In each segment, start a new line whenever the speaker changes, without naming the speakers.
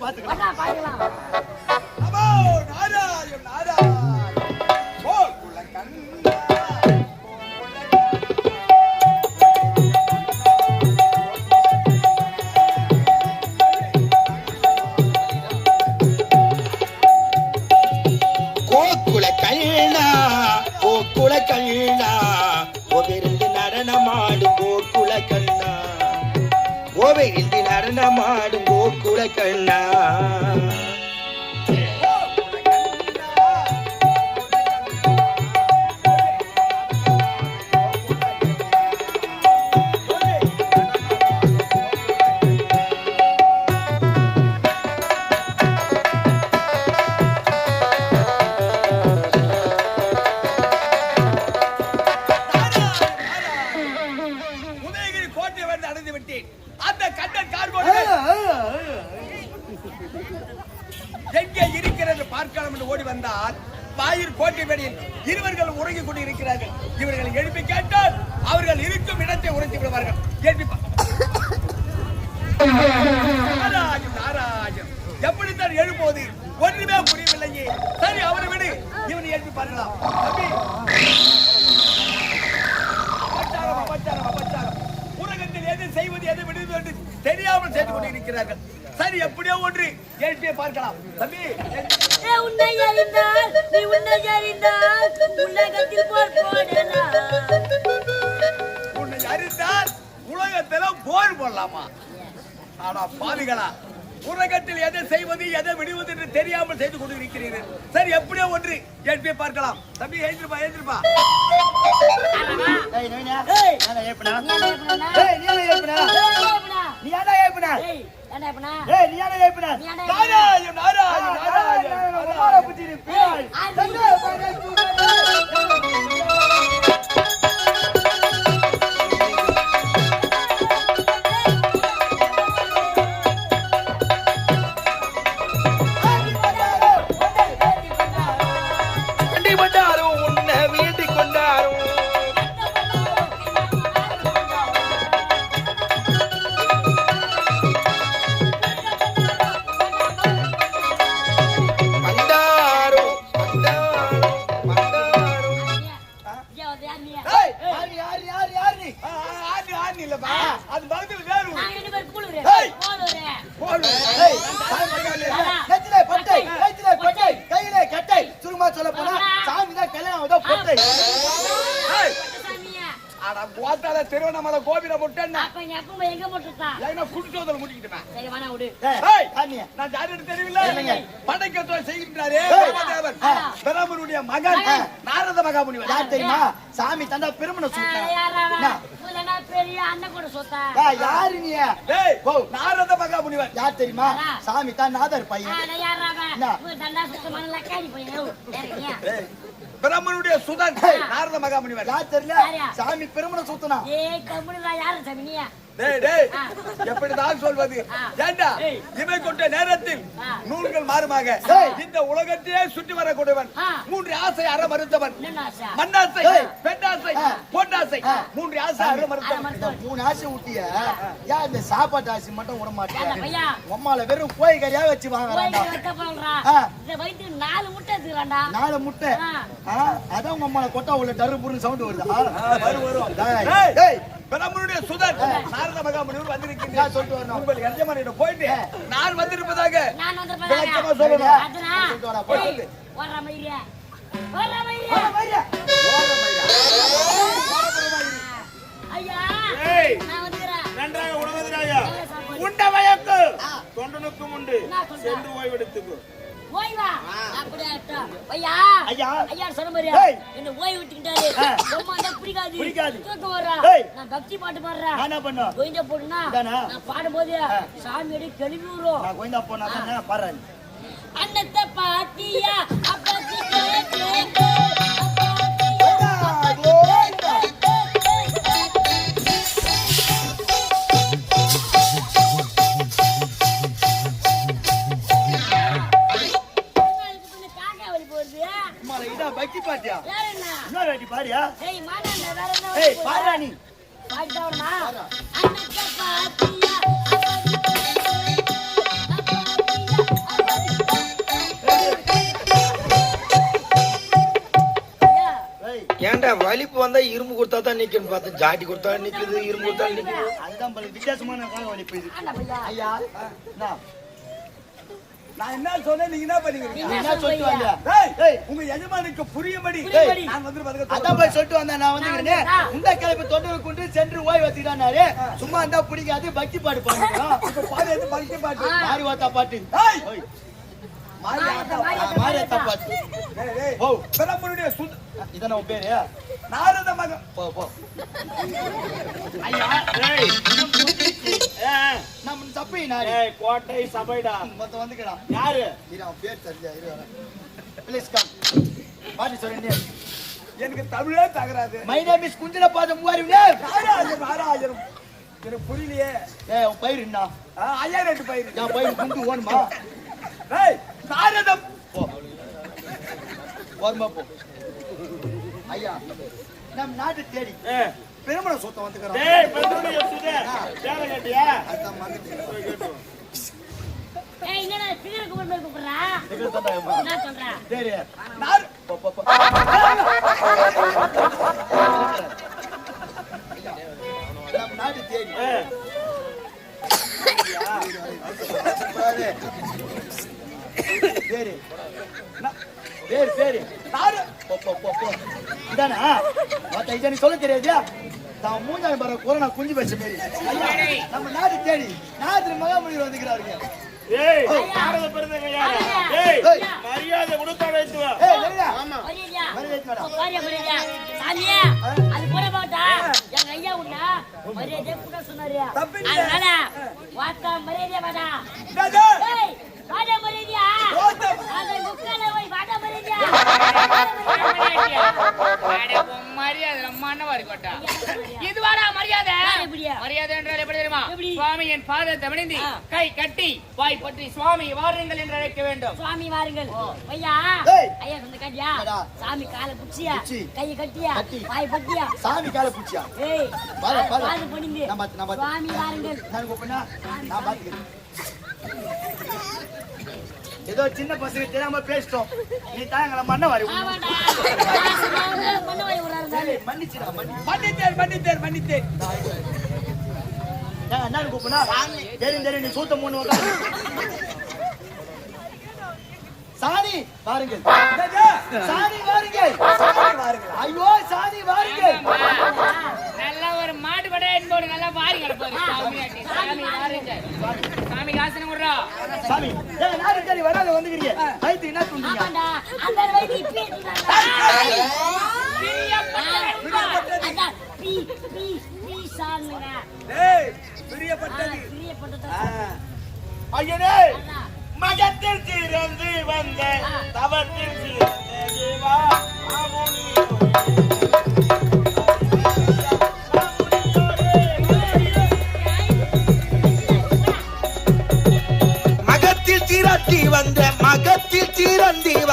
பாத்துக்கலாம்
வாடா, பாக்கலாம்.
நாராயண் நாராயண் கோகுல கண்ணா
கோக்குல கண்ணா கண்ணா நடனமாடும் நடனமாடும் கண்ணா
ஞாயிறு கோட்டை வெளியில் இருவர்கள் உறங்கிக் கொண்டிருக்கிறார்கள். இவர்களை எழுப்பி கேட்டால் அவர்கள் இருக்கும் இடத்தை உரைத்து விடுவார்கள். எழுப்பி நாராஜம் நாராயண் எப்படித்தான் எழுப்போது ஒன்றுமே புரியவில்லையே. சரி அவரை விடு. இவனை எழுப்பி பார்க்கலாம் உலகத்தில் எது செய்வது எது விடுவது என்று தெரியாமல் செய்து கொண்டிருக்கிறார்கள். சரி எப்படியோ ஒன்று. எழுப்பியே பார்க்கலாம். தம்பி
உன்னை அறிந்தால், நீ உன்னை அறிந்தால், உலகத்தில் போர் போடலாம்.
உன்னை அறிந்தால் உலகத்துல போர் போடலாமா? ஆனா பாவிகளா உலகத்தில் எதை செய்வது எதை விடுவது என்று தெரியாமல் செய்து கொண்டு இருக்கிறீர்கள் சரி எப்படியோ ஒன்று. எழுப்பியே பார்க்கலாம். தம்பி எழுந்திருப்பா எழுந்திருப்பா.
ஏய்
நீ என்ன
ஏப்பனா?
ஏய்,
என்ன ஏப்பனா?
ஏய்,
நீ என்ன ஏப்பனா?
நாராயண் நாராயண் நாராயண் நாராயண்.
புத்தி நீ பின்னாடி
ஆ,
தங்க பாரு
வண்டி
பொட்டை.
அட கோத்தால திருவண்ணாமலை கோபில முட்டேன்னா
அப்ப எங்க அப்பா அம்மா எங்க போட்டுருக்கா?
ஏன்னா
சரி, விடு.
ஏய்,
சாமியா
நான் யாருன்னு தெரியல
என்னங்க?
படைக்கத்தோடு செய்கின்றாரே. பிரம்மனுடைய மகன். நாரத மகாமுனிவர்.
யார் தெரியுமா? சாமி தந்தா பெருமனை சூட்டா
பெரிய அண்ணன் கூட சொத்தா?
யாரு நீ?
டேய்
ஓ.
நாரத மகாமுனிவர்.
யார் தெரியுமா? சாமி தான் நாதர் பையன்.
பிரம்மனுடைய சுதன். நாரத மகாமுனிவர்.
யார் தெரியல?
யாரா?
சாமி பெருமனை சூத்தனா.
டேய் டேய்
ஆ.
எப்படிதான் சொல்வது. ஏண்டா. இவை கொண்ட நேரத்தில். நூல்கள் மாறுமாக. இந்த உலகத்தையே சுற்றி வரக்கூடியவன். மூன்று ஆசை அற மறுத்தவன் மண்ணாசை. பெண்ணாசை. பொன்னாசை. மூன்று ஆசை அற மறுத்தவன்
மூணு ஆசை ஊட்டிய ஏன் இந்த சாப்பாட்டு ஆசை மட்டும் விட மாட்டேன்? உம்மால வெறும் கோய் கறியா வச்சு வாங்குறாண்டா ஆ.
நாலு முட்டை
நாலு முட்டை அதான் உங்க அம்மால கொட்டா உள்ள டரு புருன்னு சவுண்ட் வருதா
வரும் வரும்
டேய்,
ஏய்.
டேய்,
பிரம்மனுடைய சுதன் நாரத மகாமுனிவர்
நான்
வந்திருக்கின்றார்
சொல்லிட்டு வரணும்.
உங்கள் எஜமானியிடம் போயிட்டு நான் வந்திருப்பதாக விளக்கமா சொல்லணும்.
நன்றாக உணவதிராயா. உண்ட வயக்கு. தொண்டனுக்கும் உண்டு? சென்று ஓய்வெடுத்துக்கோ.
ஓய்வா அப்படியே ஆகட்டும். ஐயா
ஐயா.
ஐயா சொன்ன மாதிரியா
ஏய்.
என்ன ஓய்வு விட்டுக்கிட்டாரு. ரொம்ப இருந்தா பிடிக்காது
பிடிக்காது.
தூக்கம் வரா
ஏய்.
நான் பக்தி பாட்டு பாடுறேன்
நான் என்ன பண்ணும்
கோயிந்த போட்டுனா
இதானா?
நான் பாடும்போது சாமி அடி கழுவி விடுறோம்
கோயந்தா போனா
அன்னத்தை பாத்தியா
இன்னொரு வாட்டி பாடியா
ஏய் மாடா வேற என்ன
ஏய் பாடுடா நீ
பாடிடா
ஏன்டா வலிப்பு வந்தா இரும்பு கொடுத்தா தான் நிக்கணும் பார்த்து ஜாட்டி கொடுத்தா நிக்குது இரும்பு கொடுத்தா நிக்குது.
அதுதான் வித்தியாசமான வலிப்பு ஐயா
நான் என்ன சொன்னேன் நீங்க என்ன
நீ
பண்ணீங்க
என்ன சொல்லிட்டு வந்த
டேய். உங்க எஜமானுக்கு புரியும்படி. நான் வந்து பதில்
அதான் போய் சொல்லிட்டு வந்தேன் நான் வந்து இந்த கிளம்பி தொண்டர் கொண்டு சென்று ஓய்வு வச்சுக்கிறாரு சும்மா இருந்தா பிடிக்காது பக்தி பாட்டு பாடுறோம்
இப்ப எது பக்தி பாட்டு
மாறி வாத்தா பாட்டு.
டேய்,
ஓய்,
மாறி ஆத்தா.
ஆ, மாறி வாத்தா பாட்டு.
டேய், டேய்,
ஓ.
பிரம்மனுடைய சுத்த
இதான உன் பேரு?
நாரத மகன்.
போ போ. ஐயா
ஏய்,
நம்ம தப்பு நாடி.
ஏய், கோட்டை சபைடா.
மொத்தம் வந்துக்கடா.
யாரு?
இரு அவன் பேர் தெரிஞ்சா இரு ப்ளீஸ் கம் பாட்டி சொல்லுங்க
எனக்கு தமிழே தகராது
மை நேம் இஸ் குஞ்சல பாதம் மூவாரி
ஆராஜன் ஆராஜன் எனக்கு புரியலையே.
ஏய் பயிர் என்ன?
ஐயா ரெண்டு பயிர்.
பயிர் குண்டு ஓணுமா?
டேய்,
போ. ஐயா நம் நாட்டு தேடி பெருமள சொத்தம் வந்துக்கிறோம்.
டேய் பெட்ரோலிய சுதே சேர கட்டியா?
அதான் மறந்துட்டேன்.
ஏய் என்னடா பிகர கும்பல் மாதிரி கூப்பிடுறா. என்ன சொல்ற
சரி மத்த இதை சொல்ல தெரியாதியா? தான் மூஞ்சாங்க பாரு கொரோனா குஞ்சு வச்ச மாரி நம்ம நாடு தேடி நாட்டு மகாமணி வந்துக்கிறாருங்க
ஏய் யாரு? ஏய். மரியாதை கொடுத்தா வைத்து வா
ஏய் லலிதா
மரியாதையா?
மரியாதை
பாரியா மரியாதையா? சாமியா அது கூட மாட்டா எங்க ஐயா உண்டா? மரியாதை கூட சொன்னாரு
தப்பில்லை.
அதனால வாத்தா மரியாதையா வாடா.
என்னது?
ஏய் வாடா மரியாதையா?
வாடா.
அந்த முக்கால போய் வாடா மரியாதையா?
அட, உன் மரியாதை நம்ம அண்ணவாரி கோட்டா இதுவாடா மரியாதை? மரியாதை என்றால் எப்படி தெரியுமா
எப்படி?
சுவாமி என் பாதத்தை விழுந்தி
ஆ.
கை கட்டி வாய் பற்றி சுவாமி வாருங்கள் என்று அழைக்க வேண்டும்
சுவாமி வாருங்கள் ஐயா. ஐயா சொந்த காட்டியா? சாமி காலை
புடிச்சி.
கையை கட்டியா
கட்டி.
வாய் பட்டியா
சாமி கால பூச்சியா
ஏய்
பாரு, பாரு.
பாது பண்ணிந்து
நான் பாத்து, நான் பாத்து.
சுவாமி வாருங்கள்
நான் கூப்பிட்டா நான் பாத்துக்கிறேன் ஏதோ சின்ன பசங்க தெரியாம பேசிட்டோம். நீ தான் எங்களை மண்ண வாரி மன்னிச்சுடா மன்னி
மன்னித்தேன் மன்னித்தேன் மன்னித்தேன்.
ஏன் என்ன கூப்பிடா தெரியும் தெரியும் நீ சூத்த மூணு சாணி வாருங்கள்? சாணி வாருங்கள். ஐயோ சாணி வாருங்கள்
நல்ல ஒரு மாடு பட என்போடு நல்லா பாருங்க பாரு சாமியாட்டி. சாமி ஆசனம் விடுறா
சாமி ஏன் நாடு தேடி வராத வந்துக்கிறீங்க. கைத்து என்ன துண்டீங்க?
ஆமாண்டா அந்த வயது இப்படி அதான் பி பி பி சானுங்க
டேய், பிரியப்பட்டது.
பிரியப்பட்டது.
ஐயனே
அதான்
மகத்தில் சிறந்து வந்த தவத்தில் சிறந்த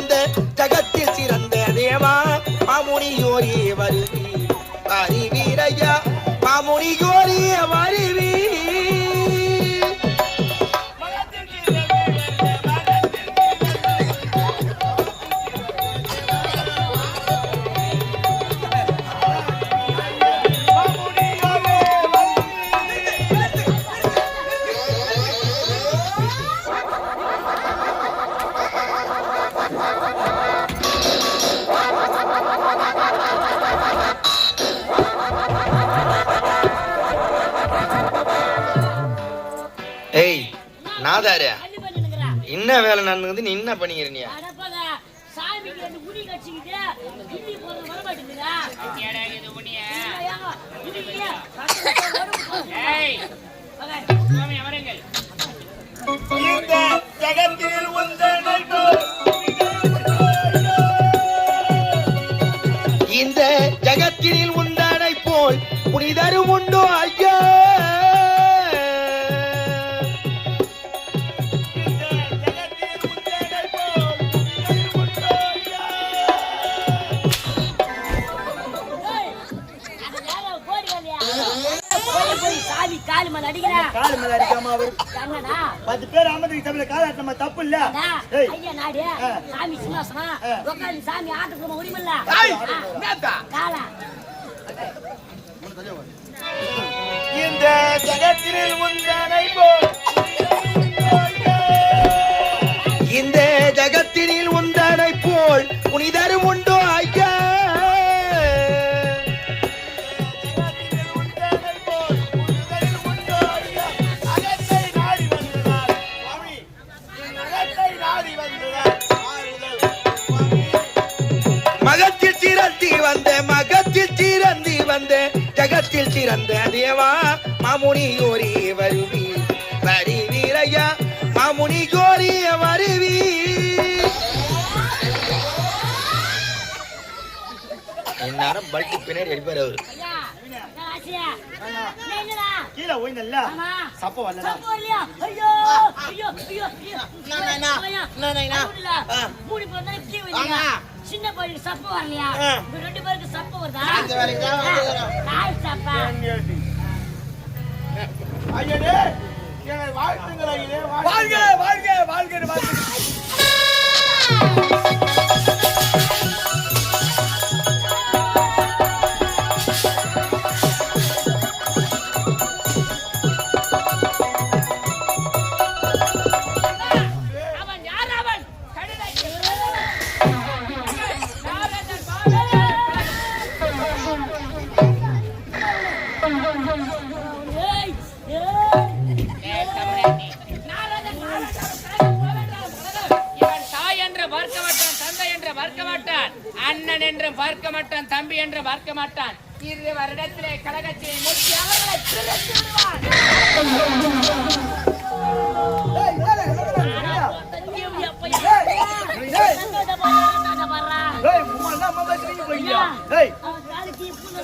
சிறந்தி வந்த ஜகத்தில் சிறந்த தேவா. மாமுனியோரி வருகி. அறிவீரையா மாமுனியோரி நடந்துக்குது நீ என்ன பண்ணிக்கிற நீ
அடப்பத சாமிக்கு ரெண்டு முடி கட்சிக்கிட்டு கிண்டி போறது வர மாட்டேங்குதா
ஏடா இது உன்னைய
ஏய்
ஏய் சுவாமி அமருங்கள்.
இந்த ஜகத்தில்
இந்த ஜகத்தினில் உண்டானை போல் புனிதரும் உண்டோ
காலு மேல அடிக்கிறா.
கால் மேல அடிக்காம அவர்?
கண்ணனா
பத்து பேர் அமர்ந்து தமிழ காலாட்டமா தப்பு இல்ல. ஏய்.
ஐயா நாடு.
ஆ.
சாமி சிம்மாசனம்.
ஆ.
உட்காந்து சாமி ஆட்டுக்கு உரிமை இல்ல
ஏய், என்னத்தா?
காலா.
இந்த ஜகத்தினில் உந்தனை போல்.
இந்த ஜகத்தினில் உந்தனை போல் புனிதரும் உண்டோ. சிறந்த தேவா மாமுனி கோரி வருவி. வருவீரையா மாமுனி கோரிய வருவி. இந்நேரம் பல்ட்டி பின்னாடி அடிப்பார் அவரு.
கீழே ஓய்ந்தல்ல சப்ப வரலடா.
சப்போ இல்லையா ஐயோ சின்ன பையனுக்கு சப்ப வரலையா? இந்த ரெண்டு பேருக்கு சப்ப வருதா? காய் சப்பா.
வாழ்த்துங்கள்
வாழ்க வாழ்க வாழ்க.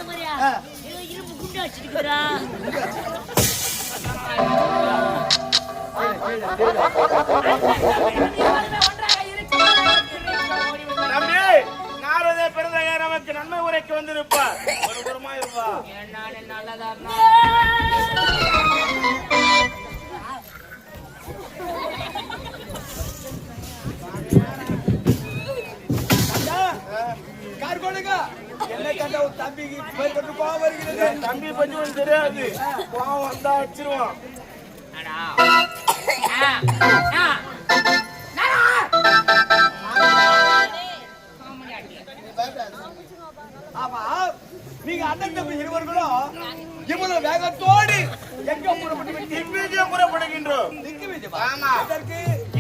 மாதிரியா
ஆ.
ஏதோ இரும்பு குண்டு வச்சிருக்கிறா
பிறந்தக நமக்கு நன்மை உரைக்கு வந்திருப்பார். ஒரு இருப்பா.
என்னான்னு நல்லதா
கார் கொடுங்க என்ன கண்ட உன் தம்பிக்கு பேர் கொண்டு கோவம் வருகிறது?
தம்பி பத்தி உனக்கு தெரியாது. பாவம் வந்தா வச்சிருவான்
அடா. ஆ, ஆ.
அண்ணன் தம்பி இருவர்களும் இவ்வளவு வேகத்தோடு எங்க புறப்பட்டு?
திவ்விஜயம் புறப்படுகின்றோம்?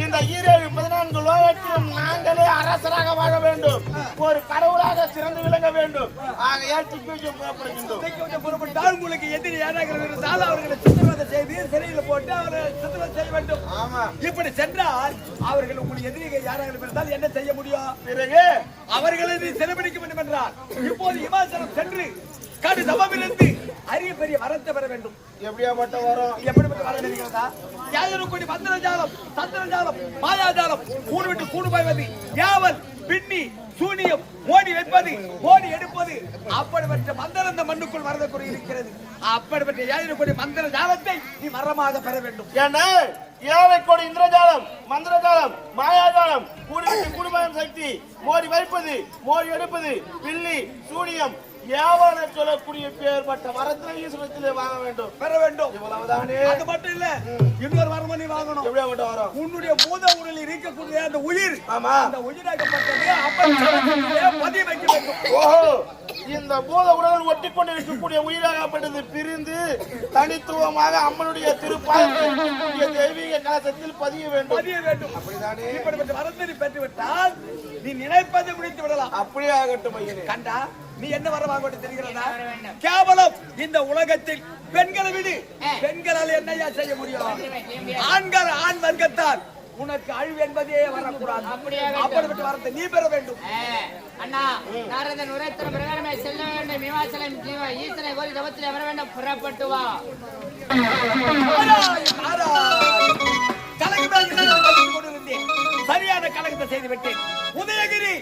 இந்த ஈரேழு பதினான்கு லோகத்திலும் நாங்களே அரசராக வாழ வேண்டும். ஒரு கடவுளாக சிறந்து விளங்க வேண்டும். ஆகையால் திவ்விஜயம் புறப்படுகின்றோம்.
திக்கு விஜயம் புறப்பட்டால் உங்களுக்கு எதிரி யாராக அவர்களை சித்திரவதை செய்து சிறையில் போட்டு அவர்களை சித்திரவதை செய்ய வேண்டும்.
ஆமா.
இப்படி சென்றால் அவர்கள் உங்களுக்கு எதிரிகள் யாராக இருந்தால் என்ன செய்ய முடியும்?
பிறகு?
அவர்களை சிறைபிடிக்க வேண்டும் என்றால் இப்போது இமாச்சலம் சென்று கடு தவமிருந்து அரிய பெரிய வரத்தை பெற வேண்டும்.
எப்படியாப்பட்ட வரும்?
எப்படிப்பட்ட வரம் இருக்கிறதா யாதொரு கோடி மந்திரஜாலம் தந்திரஜாலம் மாயாஜாலம் கூடு விட்டு கூடு பாய்வது யாவல் பின்னி சூனியம் ஓடி வைப்பது ஓடி எடுப்பது அப்படிப்பட்ட மந்திரம் இந்த மண்ணுக்குள் வரதற்குரிய இருக்கிறது. அப்படிப்பட்ட யாதொரு கோடி மந்திர ஜாலத்தை நீ மரமாக பெற வேண்டும்.
ஏன்னா ஏழை கோடி இந்திரஜாலம் மந்திரஜாலம் மாயாஜாலம் கூடிவிட்டு குடும்பம் சக்தி மோடி வைப்பது மோடி எடுப்பது பில்லி சூனியம் ஏவான சொல்லக்கூடிய பேர்பட்ட வரத்திலே ஈஸ்வரத்திலே வாங்க வேண்டும்.
பெற வேண்டும்.
இவ்வளவுதானே?
அது மட்டும் இல்ல இன்னொரு வரமும் நீ வாங்கணும்.
எப்படியாப்பட்ட வரும்?
உன்னுடைய பூத உடலில் இருக்கக்கூடிய அந்த உயிர்
ஆமா.
அந்த உயிராகப்பட்டது அப்பன் பதிய வைக்க வேண்டும்
ஓஹோ. இந்த பூத உடல் ஒட்டி கொண்டு இருக்கக்கூடிய உயிராகப்பட்டது பிரிந்து தனித்துவமாக அம்மனுடைய திருப்பாதத்தில் தெய்வீக கலசத்தில் பதிய வேண்டும்.
பதிய வேண்டும்.
அப்படிதானே?
இப்படிப்பட்ட வரத்தை நீ பெற்று விட்டால் நீ நினைப்பதை முடித்து விடலாம்.
அப்படியே ஆகட்டும் ஐயனே
கண்டா நீ என்ன வர வாங்க தெரிகிறதா? கேவலம். இந்த உலகத்தில் பெண்களை விடு. பெண்களால் என்னையா செய்ய முடியும்? ஆண்கள் ஆண் வர்க்கத்தால் உனக்கு அழிவு என்பதே வரக்கூடாது. அப்படிப்பட்ட வரத்தை நீ பெற வேண்டும்.
அண்ணா நாரதன் உரைத்திர பிரகாரமே செல்ல வேண்டும். இமாச்சலம் ஜீவ ஈசனை கோரி தவத்திலே வர வேண்டும். புறப்பட்டு வா.
சரியான கலகத்தை செய்து விட்டேன். உதயகிரி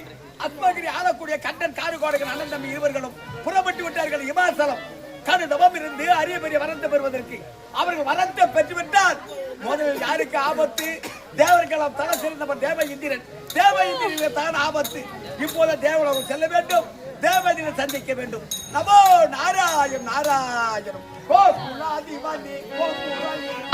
அத்மகிரி ஆளக்கூடிய கண்டன் காருகோடகன் அண்ணன் தம்பி இருவர்களும் புறப்பட்டு விட்டார்கள் இமாசலம். கருதவம் இருந்து அரிய பெரிய வரத்தை பெறுவதற்கு. அவர்கள் வரத்தை பெற்றுவிட்டால் முதலில் யாருக்கு ஆபத்து? தேவர்களாம் தன சிறந்தவர் தேவ இந்திரன். தேவ இந்திரன் தான் ஆபத்து. இப்போது தேவலோகம் செல்ல வேண்டும். தேவதினை சந்திக்க வேண்டும். நமோ நாராயண் நாராயணம். கோகுலாதிபதி கோகுலாதி